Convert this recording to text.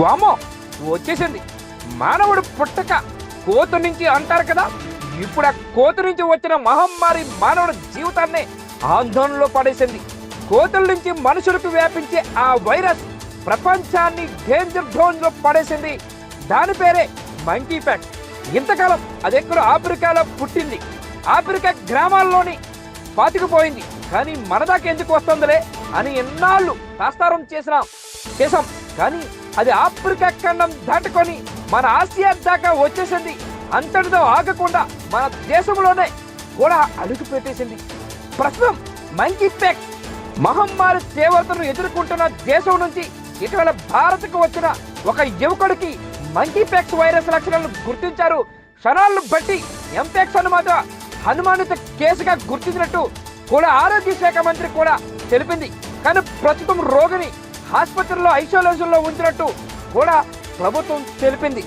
వామో వచ్చేసింది. మానవుడు పుట్టక కోతు నుంచి అంటారు కదా ఇప్పుడు ఆ కోతు నుంచి వచ్చిన మహమ్మారి మానవుడి జీవితాన్ని ఆందోళనలో పడేసింది. కోతుల నుంచి మనుషులకు వ్యాపించే ఆ వైరస్ ప్రపంచాన్ని డేంజర్ జోన్లో పడేసింది. దాని పేరే మంకీ ఫ్యాక్ట్ ఇంతకాలం అది ఎక్కడో ఆఫ్రికాలో పుట్టింది. ఆఫ్రికా గ్రామాల్లోని పాతుకుపోయింది. కానీ మన దాకా ఎందుకు వస్తుందిలే అని ఎన్నాళ్ళు తాస్తారం చేసినాం. చేశాం కానీ అది ఆఫ్రికా ఖండం దాటుకొని మన ఆసియా దాకా వచ్చేసింది. అంతటితో ఆగకుండా మన దేశంలోనే కూడా అడుగు పెట్టేసింది. ప్రస్తుతం మంకీ ప్యాక్ మహమ్మారి తీవ్రతను ఎదుర్కొంటున్న దేశం నుంచి ఇటీవల భారత్కు వచ్చిన ఒక యువకుడికి మంకీ ప్యాక్స్ వైరస్ లక్షణాలను గుర్తించారు. క్షణాలను బట్టి ఎంపాక్స్ అనుమాత అనుమానిత కేసుగా గుర్తించినట్టు కూడా ఆరోగ్య శాఖ మంత్రి కూడా తెలిపింది. కానీ ప్రస్తుతం రోగిని ఆసుపత్రిలో ఐసోలేషన్లో ఉంచినట్టు కూడా ప్రభుత్వం తెలిపింది.